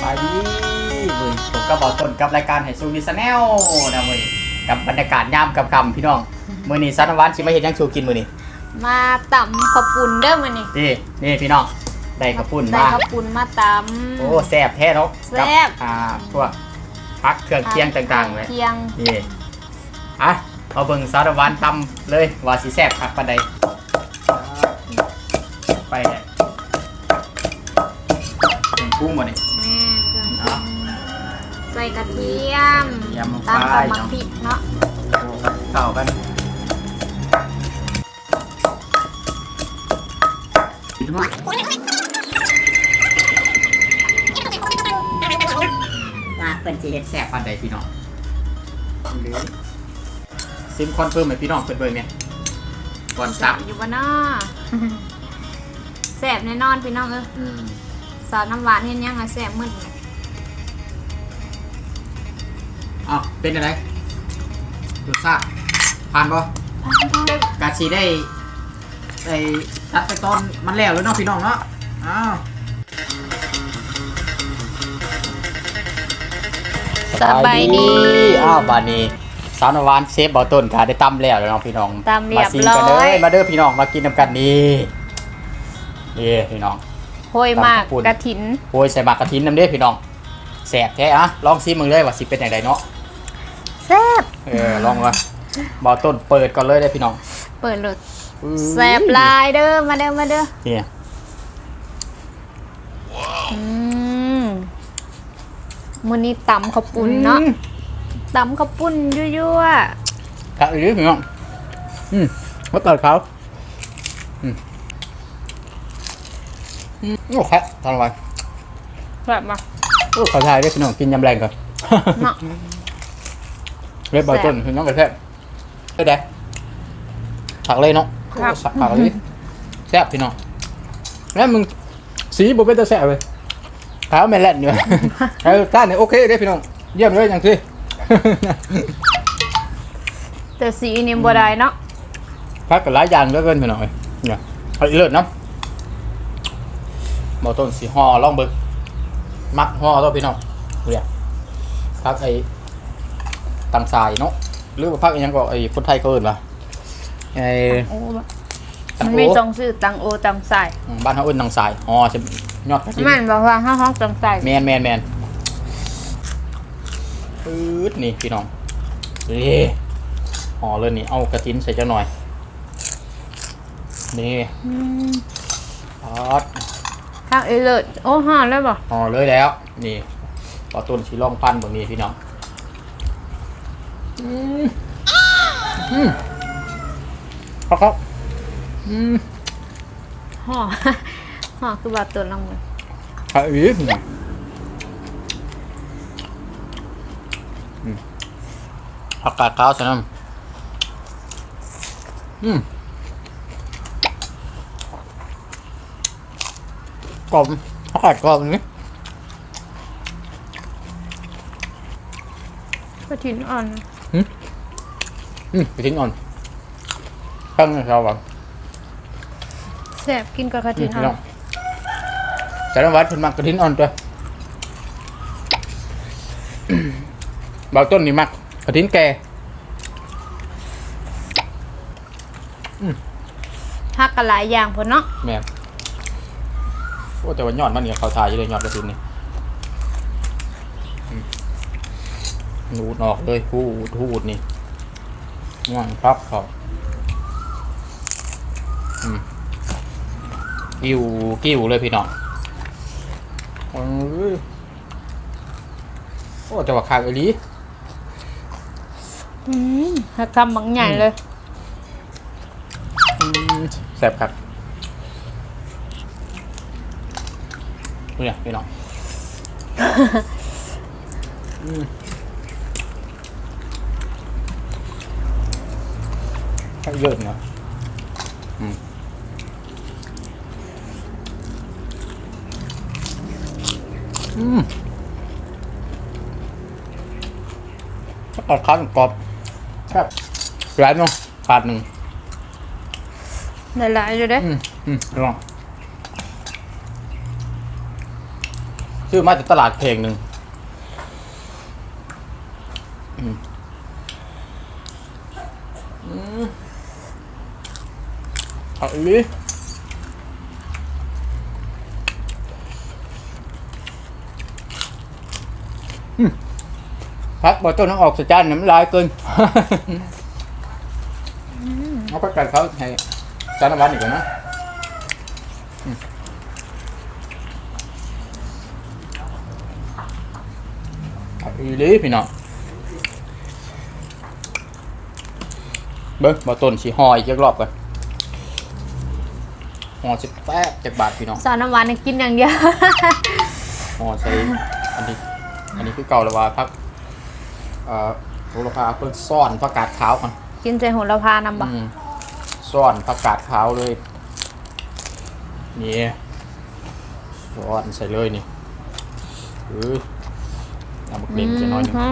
ไปดีมือผมก็บอกต้นกับรายการไฮซูมิสแนลนะมือนี้กับบรรยากาศยามกับคำพี่น้องมือนี้สันวันชิมาเห็นยังชูกินมือนี้มาตำข้าวปุ้นเด้อมื้อนี้นี่นี่พี่น้องได้กระปุ่นได้มาข้าวปุ้นมาตำ โอ้แซ่บแท้เนาะแซ่บกับอ่าพวกพักเครื่องเคียงต่างๆเลย เคียงนี่อะเอาเบิ่งสารวันตำเลยว่าสิแซ่บคักปานใดไปเลยเป็นกุ้งบ่นี่ ส่กระเทียมกระเทียมลงไปตำกับมะพริกเนาะโอ้เข้ากันว่าเป็นสิเฮ็ดแซ่บปานใดพี่น้องหรือซิมคอนเฟิร์มให้พี่น้องเพิ่นเบิ่งเนี่ยก่อนตับอยู่บ่เนาะแซ่บแน่นอนพี่น้องเอ้ยอืมสาวน้ำหวานเฮ็ดยังไงแซ่บมึน อ้าวเป็นอะไรรสชาติผ่านบ่กาชีได้ไอ้ตัดไปตอนมันแล้วแล้วเนาะพี่น้องเนาะอ้าวสบายดีอ้าวบานี้สาวนวานเซฟเบาต้นค่ะได้ตำแล้วแล้วเนาะพี่น้องตำเรียบมาซีกันร้อยเลยมาเด้อพี่น้องมากินน้ำกันนี่นี่พี่น้องโหยมากตำข้าวปุ้นกระถินโอ้ยใส่หมากกระถินน้ำเด้อพี่น้องแสบแท้อะลองซิมึงเลยว่าสิเป็นอย่างไรเนาะ แซ่บเออลองว่าเบาต้นเปิดก่อนเลยได้อพี่น้องเปิดเลยแซ่บหลายเด้อมาเด้อมาเด้อนี่อืมมื้อนี้ตำข้าวปุ้นเนาะตำข้าวปุ้นยั่วกะอือพี่น้องอืมมะเกิดเขาอืมอืมโอ้แค่ทำอะไรๆแบบมา โอ้ขอทายด้วยพี่น้องกินยำแรงก่อน เนาะ เรียบร้อยต้นพี่น้องกระแทกเอ้ยแดกผักเลยเนาะครับ ผักเลยแซ่บพี่น้องแล้วมึงสีบุเป็นตัวแซ่บเลยขาวแม่นแล่นอยู่ เออท่านเนี่ยโอเคเด้อพี่น้องเยี่ยมเลยอย่างที่ แต่สีนี่บ่ได้เนาะพักกับหลายอย่างเหลือเกินพี่น้องเอ้ยเนี่ยเอาอีเลิศเนาะบอต้นสีห่อล่องเบิกมักห่อตัวพี่น้องเนี่ยพักไอ้ ตังสายเนาะหรือว่าพักอีกอยังก็ไอ้คนไทยเขาเอิ้นว่าไอ้โอ้ตัมังนโอมีสองชื่อตังโอตังสายอืมบ้านเขาเอิ้นตังสายห่อจะยอดกระถิ่น มันบอกว่าห้าห้องตังสายแมนแมนแมนปื๊ดนี่พี่น้องนี่ห่อเลยนี่ เอากระถินใส่เจ้าหน่อย นี่อืมออดทางเอเลิศโอ้ห่อแล้วบ่ห่อเลยแล้ว นี่ปอต้นสีร่องพันธุ์แบบนี้พี่น้อง อืมอืมครับครับอืมห่อห่อคือบาดตัวลงมือไอ้อีพี่น้องอืมผักกาดขาวใส่น้ำอืมกรอบผักกาดกรอบอย่างนี้กระถินอ่อน อืมไปทิ้งอ่อนตั้งให้เราแบบแซ่บกินกับกระถินี่นพี่อ่น้ออนงจารวัดเพิ่นมักกระทิ้นอ่อนตัวบางต้นนี่มักกระทิ้นแก่ฮักกันหลายอย่างพุ่นเนาะแม่นโอ้แต่ว่ายอดมันเนี่ยเขาทายอยู่เลยยอดกระทิ้นนี่อืม นูดออกเลยพูดพูดนี่ง่วงครับเขาอืมกิ้วกิ้วเลยพี่น้องเอ้ยโอ้แต่ว่าคางอีหลีอืมฮักคำบางใหญ่เลยอืมแซ่บครับเนี่ยพี่น้อง อืมให้เยอะเนาะอืมอืมกรอบข้าวกรอบครับร้านเนาะขาดหนึ่งหลายๆอยู่เด้อืมอืมลองซื้อมาจากตลาดเพลงหนึ่งอืมอืมเอาอีกดิพักบอต้นต้องออกสจานน้ำลายเกินเอาไปกัดเขาให้จานวานอีกก่อนะอาอีลีพี่น้องเบิ้งบ่ต้นสีหอยเจักรอบกัน ห่อสิบแปดจากบาทพี่น้องสาวน้ำหวานนี่กินอย่างเดียวห่อใส่อันนี้ อันนี้คือเก่าแล้วว่าพักเอ่อโหระพาเพิ่งซ่อนผักกาดขาวกันกินใจโหระพานำบ่อืมซ่อนผักกาดขาวเลยนี่ซ่อนใส่เลยนี่เออน้ำบักเด่นจะน้อยหนึงม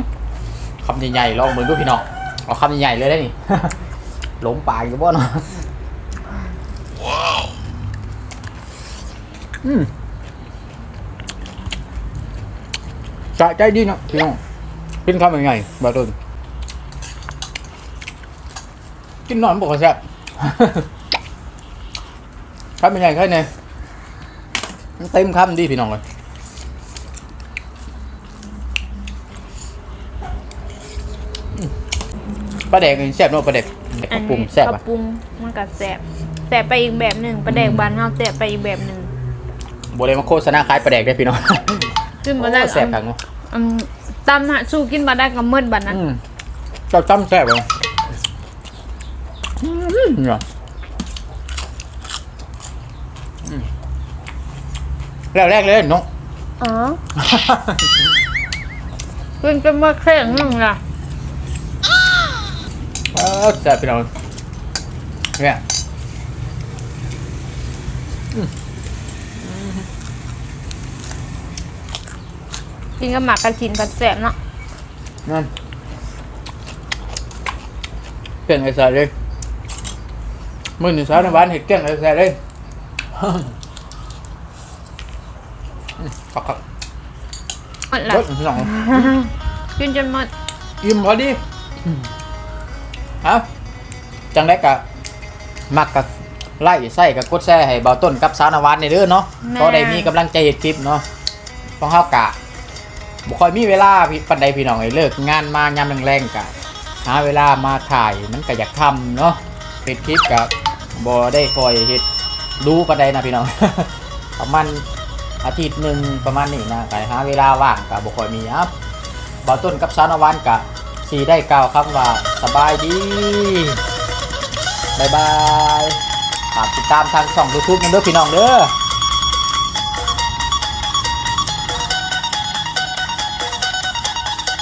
คำใหญ่ๆลองมือดูพี่น้องเอาคำใหญ่ๆเลยได้นี่ หลงปากอยู่บ่เนาะ อืมจะใจดีเนาะพี่น้องกินคำยังไงบาตุนกินนอนบอกว่าแซ่บคำยังไงแค่ไหนมันเต็มคำดีพี่น้องเลยปลาแดกนี่แซ่บเนาะปลาแดกแดกอักนระปุงนี้แซ่บกอะระปุงมันก็แสบแสบไปอีกแบบหนึ่งปลาแดกบานเฮาแสบไปอีกแบบหนึ่ง บ่ได้มาโฆษณาขายปลาแดกได้อพี่น้องกินบ่ได้โอ้แซ่บจังเนาะอืมตำฮะสู้กินบ่ได้ก็มืดบัดนั้นอืมเจ้าจำแซ่บเลยอืมเนี่ยอืมแล้วแรกเลยเนาะอ๋อกินจนว่าแข็งหนึงล่ะเออแซ่บพี่น้องเนี่ย กินกับหมากกระถินผัดแสบเนาะนั่นเก่งไอ้แซ่บเลยมื้อนี้สาวในบ้านเฮ็ดเก่งไอ้แซ่บเลยอืมคักหมดๆละเบิดพี่น้องกินจนหมดอิ่มพอดีเอาจังได้กะมักกะไล่ใส่กะกดแซ่ให้เบาต้นกับสาวนวานในเด้อเนาะก็ได้มีกำลังใจเฮ็ดคลิปเนาะต้องเฮากะ บ่ค่อยมีเวลาพี่ปานใดพี่น้องไอ้เลิกงานมายามแรงๆกะหาเวลามาถ่ายมันก็อยากทำเนาะเฮ็ดคลิปกะบ่ได้คอยเฮ็ดดูปานใดนะพี่น้องประมาณอาทิตย์หนึ่งประมาณนี้นะก็หาเวลาว่างกะบ่ค่อยมีครับบ่าวต้นกับสาวนวันกะสีได้กล่าวคำว่าสบายดีบายบายฝากติดตามทางช่อง YouTube กันเด้อพี่น้องเด้อ